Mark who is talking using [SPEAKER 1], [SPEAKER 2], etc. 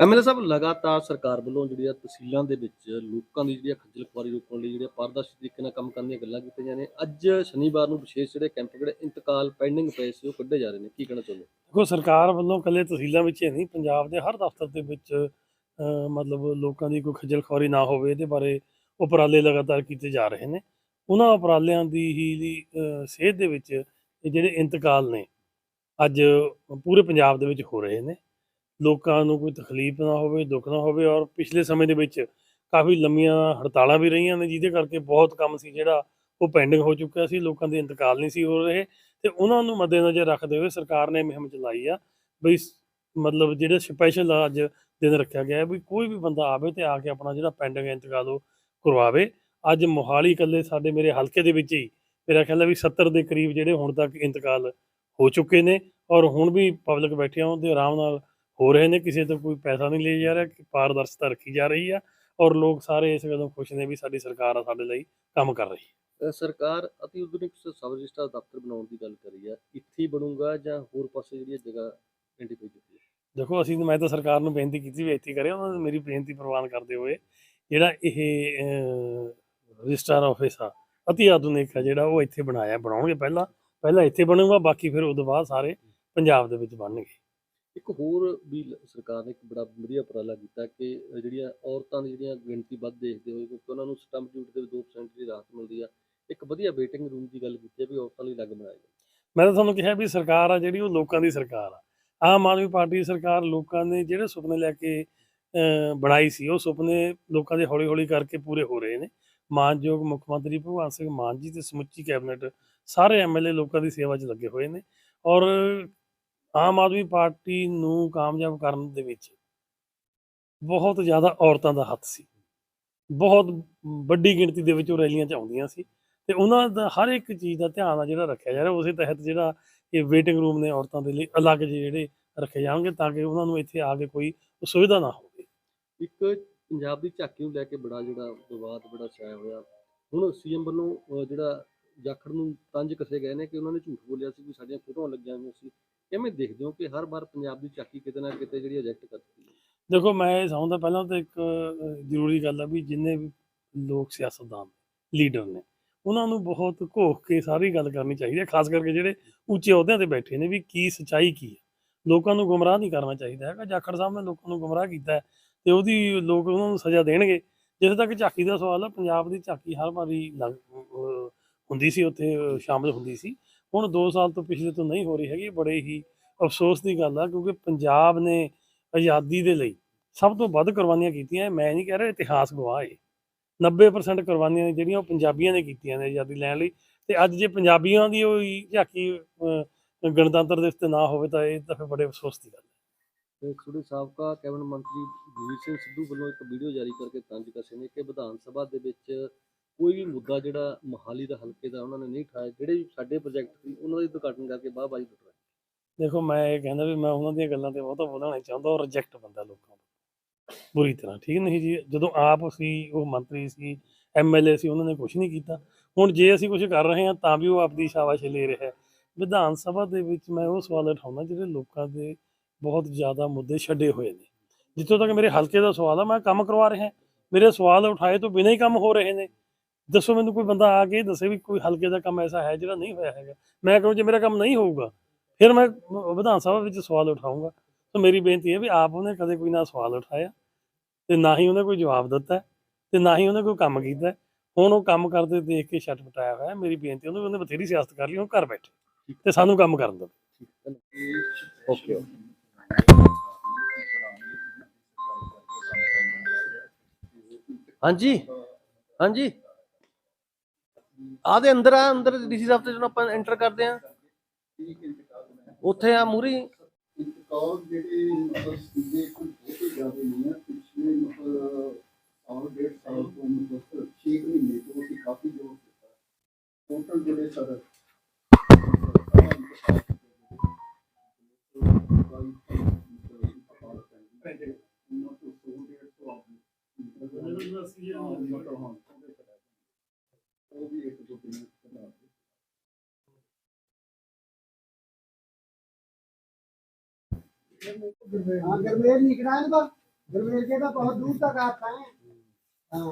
[SPEAKER 1] MLA ਸਾਹਿਬ ਲਗਾਤਾਰ ਸਰਕਾਰ ਵੱਲੋਂ ਜਿਹੜੀਆਂ ਤਹਿਸੀਲਾਂ ਦੇ ਵਿੱਚ ਲੋਕਾਂ ਦੀ ਜਿਹੜੀ ਖੱਜਲ ਖੁਆਰੀ ਰੋਕਣ ਲਈ ਜਿਹੜੇ ਪਾਰਦਰਸ਼ੀ ਤਰੀਕੇ ਨਾਲ ਕੰਮ ਕਰਨ ਦੀਆਂ ਗੱਲਾਂ ਕੀਤੀਆਂ ਜਾਂਦੀਆਂ ਨੇ ਅੱਜ ਸ਼ਨੀਵਾਰ ਨੂੰ ਵਿਸ਼ੇਸ਼ ਜਿਹੜੇ ਕੈਂਪ ਜਿਹੜੇ ਇੰਤਕਾਲ ਪੈਂਡਿੰਗ ਪਏ ਸੀ ਉਹ ਕੱਢੇ ਜਾ ਰਹੇ ਨੇ ਕੀ ਕਹਿਣਾ ਚਾਹੁੰਦੇ
[SPEAKER 2] ਦੇਖੋ ਸਰਕਾਰ ਵੱਲੋਂ ਕੱਲੇ ਤਹਿਸੀਲਾਂ ਵਿੱਚ ਹੀ ਨਹੀਂ ਪੰਜਾਬ ਦੇ ਹਰ ਦਫ਼ਤਰ ਦੇ ਵਿੱਚ ਮਤਲਬ ਲੋਕਾਂ ਦੀ ਕੋਈ ਖੱਜਲ ਖੁਆਰੀ ਨਾ ਹੋਵੇ ਇਹਦੇ ਬਾਰੇ ਉਪਰਾਲੇ ਲਗਾਤਾਰ ਕੀਤੇ ਜਾ ਰਹੇ ਨੇ। ਉਹਨਾਂ ਉਪਰਾਲਿਆਂ ਦੀ ਹੀ ਦੀ ਅ, ਸੇਧ ਦੇ ਵਿੱਚ ਜਿਹੜੇ ਇੰਤਕਾਲ ਨੇ ਅੱਜ ਪੂਰੇ ਪੰਜਾਬ ਦੇ ਵਿੱਚ ਹੋ ਰਹੇ ਨੇ। ਲੋਕਾਂ ਨੂੰ ਕੋਈ ਤਕਲੀਫ ਨਾ ਹੋਵੇ, ਦੁੱਖ ਨਾ ਹੋਵੇ ਔਰ ਪਿਛਲੇ ਸਮੇਂ ਦੇ ਵਿੱਚ ਕਾਫੀ ਲੰਮੀਆਂ ਹੜਤਾਲਾਂ ਵੀ ਰਹੀਆਂ ਨੇ, ਜਿਹਦੇ ਕਰਕੇ ਬਹੁਤ ਕੰਮ ਸੀ ਜਿਹੜਾ ਉਹ ਪੈਂਡਿੰਗ ਹੋ ਚੁੱਕਿਆ ਸੀ, ਲੋਕਾਂ ਦੇ ਇੰਤਕਾਲ ਨਹੀਂ ਸੀ ਹੋ ਰਹੇ ਤੇ ਉਹਨਾਂ ਨੂੰ ਮੱਦੇਨਜ਼ਰ ਰੱਖਦੇ ਹੋਏ ਸਰਕਾਰ ਨੇ ਮੁਹਿੰਮ ਚਲਾਈ ਆ ਬਈ ਮਤਲਬ ਜਿਹੜਾ ਸਪੈਸ਼ਲ ਅੱਜ ਦਿਨ ਰੱਖਿਆ ਗਿਆ ਵੀ ਕੋਈ ਵੀ ਬੰਦਾ ਆਵੇ ਤੇ ਆ ਕੇ ਆਪਣਾ ਜਿਹੜਾ ਪੈਂਡਿੰਗ ਇੰਤਕਾਲ ਉਹ ਕਰਵਾਵੇ। ਅੱਜ ਮੋਹਾਲੀ ਇਕੱਲੇ ਸਾਡੇ ਮੇਰੇ ਹਲਕੇ ਦੇ ਵਿੱਚ ਹੀ ਮੇਰਾ ਖਿਆਲ ਹੈ ਵੀ 70 ਦੇ ਕਰੀਬ ਜਿਹੜੇ ਹੁਣ ਤੱਕ ਇੰਤਕਾਲ ਹੋ ਚੁੱਕੇ ਨੇ ਔਰ ਹੁਣ ਵੀ ਪਬਲਿਕ ਬੈਠਿਆਂ ਉਹਦੇ ਆਰਾਮ ਨਾਲ ਹੋ ਰਹੇ ਨੇ ਕਿਸੇ ਤੋਂ ਕੋਈ ਪੈਸਾ ਨਹੀਂ ਲਿਆ ਜਾ ਰਿਹਾ ਕਿ ਪਾਰਦਰਸ਼ਤਾ ਰੱਖੀ ਜਾ ਰਹੀ ਆ ਔਰ ਲੋਕ ਸਾਰੇ ਇਸ ਗੱਲੋਂ ਖੁਸ਼ ਨੇ ਵੀ ਸਾਡੀ ਸਰਕਾਰ ਆ ਸਾਡੇ ਲਈ ਕੰਮ ਕਰ ਰਹੀ ਹੈ।
[SPEAKER 1] ਸਰਕਾਰ ਅਤੀ ਆਧੁਨਿਕ ਸਬ ਰਜਿਸਟਰ ਦਫ਼ਤਰ ਬਣਾਉਣ ਦੀ ਗੱਲ ਕਰੀ ਆ ਇੱਥੇ ਹੀ ਬਣੂਗਾ ਜਾਂ ਹੋਰ ਪਾਸੇ ਜਿਹੜੀ ਜਗ੍ਹਾ ਆਇਡੈਂਟੀਫਾਈ ਕੀਤੀ ਹੈ
[SPEAKER 2] ਦੇਖੋ ਅਸੀਂ ਮੈਂ ਤਾਂ ਸਰਕਾਰ ਨੂੰ ਬੇਨਤੀ ਕੀਤੀ ਵੀ ਇੱਥੇ ਕਰਿਆ ਉਹਨਾਂ ਨੇ ਮੇਰੀ ਬੇਨਤੀ ਪ੍ਰਵਾਨ ਕਰਦੇ ਹੋਏ ਜਿਹੜਾ ਇਹ ਰਜਿਸਟਰ ਆਫਿਸ ਆ ਅਤੀ ਆਧੁਨਿਕ ਆ ਜਿਹੜਾ ਉਹ ਇੱਥੇ ਬਣਾਇਆ ਬਣਾਉਣਗੇ ਪਹਿਲਾਂ ਪਹਿਲਾਂ ਇੱਥੇ ਬਣੂਗਾ ਬਾਕੀ ਫਿਰ ਉਦੋਂ ਬਾਅਦ ਸਾਰੇ ਪੰਜਾਬ ਦੇ ਵਿੱਚ ਬਣਨਗੇ।
[SPEAKER 1] ਇੱਕ ਹੋਰ ਵੀ ਸਰਕਾਰ ਨੇ ਇੱਕ ਬੜਾ ਵਧੀਆ ਉਪਰਾਲਾ ਕੀਤਾ ਕਿ ਜਿਹੜੀਆਂ ਔਰਤਾਂ ਦੀ ਜਿਹੜੀਆਂ ਗਿਣਤੀ ਵੱਧ ਦੇਖਦੇ ਹੋਏ, ਕਿਉਂਕਿ ਉਹਨਾਂ ਨੂੰ ਸਟੰਪ ਡਿਊਟੀ ਦੇ 2% ਦੀ ਰਾਹਤ ਮਿਲਦੀ ਆ, ਇੱਕ ਵਧੀਆ ਵੇਟਿੰਗ ਰੂਮ ਦੀ ਗੱਲ ਕੀਤੀ ਹੈ ਵੀ ਔਰਤਾਂ ਲਈ ਅਲੱਗ ਬਣਾਇਆ ਗਿਆ
[SPEAKER 2] ਮੈਂ ਤਾਂ ਤੁਹਾਨੂੰ ਕਿਹਾ ਵੀ ਸਰਕਾਰ ਆ ਜਿਹੜੀ ਉਹ ਲੋਕਾਂ ਦੀ ਸਰਕਾਰ ਆ। ਆਮ ਆਦਮੀ ਪਾਰਟੀ ਦੀ ਸਰਕਾਰ ਲੋਕਾਂ ਨੇ ਜਿਹੜੇ ਸੁਪਨੇ ਲੈ ਕੇ ਬਣਾਈ ਸੀ, ਉਹ ਸੁਪਨੇ ਲੋਕਾਂ ਦੇ ਹੌਲੀ ਹੌਲੀ ਕਰਕੇ ਪੂਰੇ ਹੋ ਰਹੇ ਨੇ। ਮਾਨਯੋਗ ਮੁੱਖ ਮੰਤਰੀ ਭਗਵੰਤ ਸਿੰਘ ਮਾਨ ਜੀ ਤੇ ਸਮੁੱਚੀ ਕੈਬਨਿਟ ਸਾਰੇ ਐਮਐਲਏ ਲੋਕਾਂ ਦੀ ਸੇਵਾ 'ਚ ਲੱਗੇ ਹੋਏ ਨੇ। ਔਰ ਆਮ ਆਦਮੀ ਪਾਰਟੀ ਨੂੰ ਕਾਮਯਾਬ ਕਰਨ ਦੇ ਵਿੱਚ ਬਹੁਤ ਜ਼ਿਆਦਾ ਔਰਤਾਂ ਦਾ ਹੱਥ ਸੀ। ਬਹੁਤ ਵੱਡੀ ਗਿਣਤੀ ਦੇ ਵਿੱਚ ਉਹ ਰੈਲੀਆਂ 'ਚ ਆਉਂਦੀਆਂ ਸੀ ਤੇ ਉਹਨਾਂ ਦਾ ਹਰ ਇੱਕ ਚੀਜ਼ ਦਾ ਧਿਆਨ ਆ ਜਿਹੜਾ ਰੱਖਿਆ ਜਾ ਰਿਹਾ ਉਸੇ ਤਹਿਤ ਜਿਹੜਾ ਇਹ ਵੇਟਿੰਗ ਰੂਮ ਨੇ ਔਰਤਾਂ ਦੇ ਲਈ ਅਲੱਗ ਜਿਹੇ ਜਿਹੜੇ ਰੱਖੇ ਜਾਣਗੇ ਤਾਂ ਕਿ ਉਹਨਾਂ ਨੂੰ ਇੱਥੇ ਆ ਕੇ ਕੋਈ ਸੁਵਿਧਾ ਨਾ ਹੋਵੇ।
[SPEAKER 1] ਇੱਕ ਪੰਜਾਬ ਦੀ ਝਾਕੀ ਨੂੰ ਲੈ ਕੇ ਬੜਾ ਜਿਹੜਾ ਵਿਵਾਦ ਬੜਾ ਛਾਇਆ ਹੋਇਆ। ਹੁਣ ਸੀਐਮ ਵੱਲੋਂ ਅ, ਜਿਹੜਾ ਜਾਖੜ ਨੂੰ ਤੰਜ ਕਸੇ ਗਏ ਨੇ ਕਿ ਉਹਨਾਂ ਨੇ ਝੂਠ ਬੋਲਿਆ ਸੀ ਕਿ ਸਾਡੀਆਂ ਫੋਟੋਆਂ ਲੱਗੀਆਂ ਹੋਈਆਂ ਸੀ। ਕਿਵੇਂ ਦੇਖਦੇ ਹੋ ਕਿ ਹਰ ਵਾਰ ਪੰਜਾਬ ਦੀ ਝਾਕੀ ਕਿਤੇ ਨਾ ਕਿਤੇ ਜਿਹੜੀ ਰਿਜੈਕਟ ਕਰ ਹੈ?
[SPEAKER 2] ਦੇਖੋ, ਮੈਂ ਸਮਝਦਾ ਪਹਿਲਾਂ ਤਾਂ ਇੱਕ ਜ਼ਰੂਰੀ ਗੱਲ ਆ ਵੀ ਜਿੰਨੇ ਵੀ ਲੋਕ ਸਿਆਸਤਦਾਨ ਲੀਡਰ ਨੇ, ਉਹਨਾਂ ਨੂੰ ਬਹੁਤ ਘੋਖ ਕੇ ਸਾਰੀ ਗੱਲ ਕਰਨੀ ਚਾਹੀਦੀ ਹੈ, ਖਾਸ ਕਰਕੇ ਜਿਹੜੇ ਉੱਚੇ ਅਹੁਦਿਆਂ ਤੇ ਬੈਠੇ ਨੇ ਵੀ ਕੀ ਸੱਚਾਈ ਕੀ ਹੈ। ਲੋਕਾਂ ਨੂੰ ਗੁੰਮਰਾਹ ਨਹੀਂ ਕਰਨਾ ਚਾਹੀਦਾ ਹੈਗਾ, ਜਾਖੜ ਸਾਹਿਬ ਨੇ ਲੋਕਾਂ ਨੂੰ ਗੁੰਮਰਾਹ ਕੀਤਾ ਹੈ ਤੇ ਉਹਦੀ ਲੋਕ ਉਹਨਾਂ ਨੂੰ ਸਜ਼ਾ ਦੇਣਗੇ। ਜਿੱਥੇ ਤੱਕ ਝਾਕੀ ਦਾ ਸਵਾਲ ਆ, ਪੰਜਾਬ ਦੀ ਝਾਕੀ ਹਰ ਵਾਰੀ ਲੱਗ ਹੁੰਦੀ ਸੀ, ਉੱਥੇ, ਅਹ, ਸ਼ਾਮਲ ਹੁੰਦੀ ਸੀ। ਹੁਣ 2 ਸਾਲ ਤੋਂ ਪਿਛਲੇ ਤੋਂ ਨਹੀਂ ਹੋ ਰਹੀ ਹੈਗੀ, ਬੜੇ ਹੀ ਅਫਸੋਸ ਦੀ ਗੱਲ ਆ, ਕਿਉਂਕਿ ਪੰਜਾਬ ਨੇ ਆਜ਼ਾਦੀ ਦੇ ਲਈ ਸਭ ਤੋਂ ਵੱਧ ਕੁਰਬਾਨੀਆਂ ਕੀਤੀਆਂ ਮੈਂ ਨਹੀਂ ਕਹਿ ਰਿਹਾ ਇਤਿਹਾਸ ਗਵਾਹ ਹੈ 90% ਕੁਰਬਾਨੀਆਂ ਨੇ ਜਿਹੜੀਆਂ ਉਹ ਪੰਜਾਬੀਆਂ ਨੇ ਕੀਤੀਆਂ ਨੇ ਆਜ਼ਾਦੀ ਲੈਣ ਲਈ, ਤੇ ਅੱਜ ਜੇ ਪੰਜਾਬੀਆਂ ਦੀ ਉਹ ਝਾਕੀ ਗਣਤੰਤਰ ਦਿਵਸ ਤੇ ਨਾ ਹੋਵੇ ਤਾਂ ਇਹ ਤਾਂ ਫਿਰ ਬੜੇ ਅਫਸੋਸ ਦੀ ਗੱਲ ਹੈ
[SPEAKER 1] ਤੇ ਸਾਬਕਾ ਕੈਬਨਿਟ ਮੰਤਰੀ ਜਗਵੀਰ ਸਿੰਘ ਸਿੱਧੂ ਵੱਲੋਂ ਇੱਕ ਵੀਡੀਓ ਜਾਰੀ ਕਰਕੇ ਤੰਜ ਕਸੇ ਨੇ ਕਿ ਵਿਧਾਨ ਸਭਾ ਦੇ ਵਿੱਚ ਕੋਈ ਵੀ ਮੁੱਦਾ ਜਿਹੜਾ ਮੋਹਾਲੀ ਦਾ ਹਲਕੇ ਦਾ ਉਹਨਾਂ ਨੇ ਨਹੀਂ ਉਠਾਇਆ ਜਿਹੜੇ ਵੀ ਸਾਡੇ ਪ੍ਰੋਜੈਕਟ ਸੀ, ਉਹਨਾਂ ਦੀ ਉਦਘਾਟਨ ਕਰਕੇ ਬਾਹਬਾਜੀ ਲੁੱਟ ਰਹੇ
[SPEAKER 2] ਦੇਖੋ, ਮੈਂ ਇਹ ਕਹਿੰਦਾ ਵੀ ਮੈਂ ਉਹਨਾਂ ਦੀਆਂ ਗੱਲਾਂ ਤੇ ਬਹੁਤਾ ਬੋਲਣਾ ਚਾਹੁੰਦਾ, ਉਹ ਰਿਜੈਕਟ ਬੰਦਾ ਲੋਕਾਂ ਦਾ ਬੁਰੀ ਤਰ੍ਹਾਂ, ਠੀਕ ਨਹੀਂ ਜੀ? ਜਦੋਂ ਆਪ ਸੀ, ਉਹ ਮੰਤਰੀ ਸੀ ਐਮਐਲਏ ਸੀ, ਉਹਨਾਂ ਨੇ ਕੁਝ ਨਹੀਂ ਕੀਤਾ। ਹੁਣ ਜੇ ਅਸੀਂ ਕੁਝ ਕਰ ਰਹੇ ਹਾਂ, ਤਾਂ ਵੀ ਉਹ ਆਪਦੀ ਸ਼ਾਬਾਸ਼ ਲੈ ਰਿਹਾ ਵਿਧਾਨ ਸਭਾ ਦੇ ਵਿੱਚ ਮੈਂ ਉਹ ਸਵਾਲ ਉਠਾਉਣਾ ਜਿਹੜੇ ਲੋਕਾਂ ਦੇ ਬਹੁਤ ਜ਼ਿਆਦਾ ਮੁੱਦੇ ਛੱਡੇ ਹੋਏ ਨੇ। ਜਿੱਥੋਂ ਤੱਕ ਮੇਰੇ ਹਲਕੇ ਦਾ ਸਵਾਲ ਆ, ਮੈਂ ਕੰਮ ਕਰਵਾ ਰਿਹਾ। ਮੇਰੇ ਸਵਾਲ ਉਠਾਏ ਤੋਂ ਬਿਨਾਂ ਹੀ ਕੰਮ ਹੋ ਰਹੇ ਨੇ। ਦੱਸੋ ਮੈਨੂੰ ਕੋਈ ਬੰਦਾ ਆ ਕੇ ਦੱਸੇ ਵੀ ਕੋਈ ਹਲਕੇ ਦਾ ਕੰਮ ਐਸਾ ਹੈ ਜਿਹੜਾ ਨਹੀਂ ਹੋਇਆ ਹੈਗਾ। ਮੈਂ ਕਹੂੰ ਜੇ ਮੇਰਾ ਕੰਮ ਨਹੀਂ ਹੋਊਗਾ, ਫਿਰ ਮੈਂ ਵਿਧਾਨ ਸਭਾ ਵਿੱਚ ਸਵਾਲ ਉਠਾਊਂਗਾ। ਤਾਂ ਮੇਰੀ ਬੇਨਤੀ ਹੈ ਵੀ ਆਪ ਉਹਨੇ ਕਦੇ ਕੋਈ ਨਾ ਸਵਾਲ ਉਠਾਇਆ ਤੇ ਨਾ ਹੀ ਉਹਨੇ ਕੋਈ ਜਵਾਬ ਦਿੱਤਾ ਤੇ ਨਾ ਹੀ ਉਹਨੇ ਕੋਈ ਕੰਮ ਕੀਤਾ। ਹੁਣ ਉਹ ਕੰਮ ਕਰਦੇ ਦੇਖ ਕੇ ਛੱਟ ਪਟਾਇਆ ਹੋਇਆ, ਮੇਰੀ ਬੇਨਤੀ ਉਹਨੂੰ ਉਹਨੇ ਬਥੇਰੀ ਸਿਆਸਤ ਕਰ ਲਈ, ਉਹ ਘਰ ਬੈਠੇ ਤੇ ਸਾਨੂੰ ਕੰਮ ਕਰਨ ਦਿਓ।
[SPEAKER 1] ਓਕੇ। ਹਾਂਜੀ ਹਾਂਜੀ। ਆ ਦੇ ਅੰਦਰ ਆ, ਅੰਦਰ ਡੀਸੀ ਸਾਹਿਬ ਤੇ ਜਦੋਂ ਆਪਾਂ ਐਂਟਰ ਕਰਦੇ ਆ ਉੱਥੇ ਆ ਮੂਰੀ।
[SPEAKER 3] ਇੰਤਕਾਲ ਜਿਹੜੇ ਮਤਲਬ ਸੀਗੇ ਕੋਈ ਬਹੁਤੇ ਜ਼ਿਆਦਾ ਨਹੀਂ ਹੈ ਪਿਛਲੇ ਮਤਲਬ ਸਾਲ ਡੇਢ ਸਾਲ ਤੋਂ ਮਤਲਬ ਛੇ ਕੁ ਮਹੀਨੇ ਤੋਂ ਅਸੀਂ ਕਾਫੀ ਜੋਰ ਦਿੱਤਾ ਟੋਟਲ ਜਿਹੜੇ ਸਰ ਉਹ ਵੀ ਇੱਕ ਦੋ ਦਿਨ ਬਾਅਦ
[SPEAKER 4] हाँ गरमेल निकला है ना गुरमेल के तो बहुत दूर तक आता है हाँ